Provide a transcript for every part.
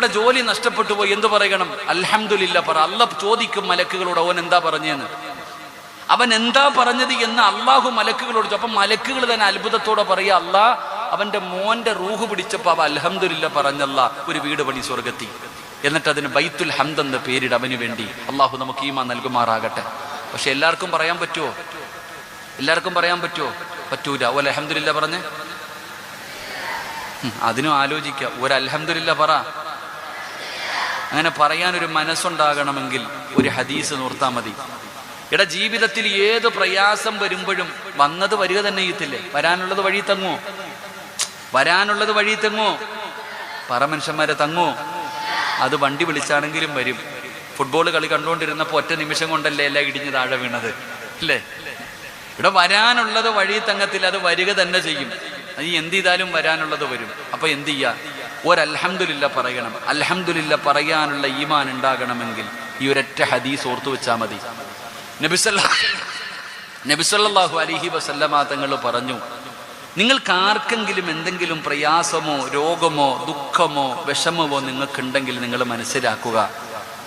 നമ്മുടെ ജോലി നഷ്ടപ്പെട്ടു പോയി എന്ത് പറയണം? അലഹമില്ല പറ. അല്ല ചോദിക്കും മലക്കുകളോട് അവൻ എന്താ പറഞ്ഞെന്ന്? അവൻ എന്താ പറഞ്ഞത് എന്ന് അള്ളാഹു മലക്കുകളോട് അപ്പൊ മലക്കുകൾ തന്നെ അത്ഭുതത്തോടെ പറയുക അല്ലാ അവന്റെ മോന്റെ റൂഹ് പിടിച്ചപ്പോ അവ അലഹമില്ല പറഞ്ഞല്ല ഒരു വീട് പണി സ്വർഗത്തി എന്നിട്ട് അതിന് ബൈത്തുൽ ഹംദ് എന്ന പേരിട് അവന് വേണ്ടി. അള്ളാഹു നമുക്ക് ഈമാ നൽകുമാറാകട്ടെ. പക്ഷെ എല്ലാവർക്കും പറയാൻ പറ്റുമോ എല്ലാവർക്കും പറയാൻ പറ്റുമോ പറ്റൂല. ഓ അലഹമില്ല പറഞ്ഞ്? അതിനും ആലോചിക്കുക ഒരു അലഹമില്ല പറ. അങ്ങനെ പറയാൻ ഒരു മനസ്സുണ്ടാകണമെങ്കിൽ ഒരു ഹദീസ് നോർത്താ മതി. എടാ ജീവിതത്തിൽ ഏത് പ്രയാസം വരുമ്പോഴും വന്നത് വരിക തന്നെ ചെയ്യത്തില്ലേ? വരാനുള്ളത് വഴി തങ്ങോ വരാനുള്ളത് വഴി തങ്ങോ പറ മനുഷ്യന്മാരെ തങ്ങോ അത് വണ്ടി വിളിച്ചാണെങ്കിലും വരും. ഫുട്ബോൾ കളി കണ്ടുകൊണ്ടിരുന്നപ്പോൾ ഒറ്റ നിമിഷം കൊണ്ടല്ലേ എല്ലാം ഇടിഞ്ഞ് താഴെ വീണത്? അല്ലേ? ഇവിടെ വരാനുള്ളത് വഴി തങ്ങത്തിൽ അത് വരിക തന്നെ ചെയ്യും. അത് എന്ത് ചെയ്താലും വരാനുള്ളത് വരും. അപ്പൊ എന്ത് ചെയ്യാ? ഒരൽഹംദുലില്ല പറയണം. അൽഹംദുലില്ല പറയാനുള്ള ഈമാൻ ഉണ്ടാകണമെങ്കിൽ ഈ ഒരൊറ്റ ഹദീസ് ഓർത്തു വെച്ചാൽ മതി. നബിസല്ല നബിസല്ലാഹു അലിഹി വസല്ലമ തങ്ങൾ പറഞ്ഞു നിങ്ങൾക്ക് ആർക്കെങ്കിലും എന്തെങ്കിലും പ്രയാസമോ രോഗമോ ദുഃഖമോ വിഷമമോ നിങ്ങൾക്കുണ്ടെങ്കിൽ നിങ്ങൾ മനസ്സിലാക്കുക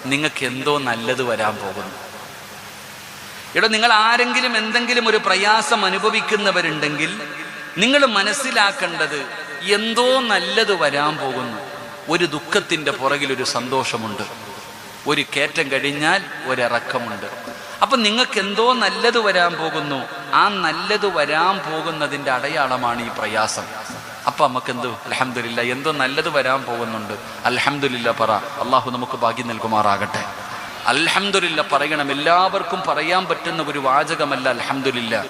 നിങ്ങൾക്ക് എന്തോ നല്ലത് വരാൻ പോകുന്നു. ഇവിടെ നിങ്ങൾ ആരെങ്കിലും എന്തെങ്കിലും ഒരു പ്രയാസം അനുഭവിക്കുന്നവരുണ്ടെങ്കിൽ നിങ്ങൾ മനസ്സിലാക്കേണ്ടത് എന്തോ നല്ലത് വരാൻ പോകുന്നു. ഒരു ദുഃഖത്തിന്റെ പുറകിൽ ഒരു സന്തോഷമുണ്ട്. ഒരു കയറ്റം കഴിഞ്ഞാൽ ഒരിറക്കമുണ്ട്. അപ്പൊ നിങ്ങൾക്ക് എന്തോ നല്ലത് വരാൻ പോകുന്നു. ആ നല്ലത് വരാൻ പോകുന്നതിന്റെ അടയാളമാണ് ഈ പ്രയാസം. അപ്പൊ നമുക്ക് എന്ത് അലഹമില്ല എന്തോ നല്ലത് വരാൻ പോകുന്നുണ്ട്. അലഹമില്ല പറ. അള്ളാഹു നമുക്ക് ഭാഗ്യം നൽകുമാറാകട്ടെ. അലഹമില്ല പറയണം. എല്ലാവർക്കും പറയാൻ പറ്റുന്ന ഒരു വാചകമല്ല അൽഹംദുലില്ല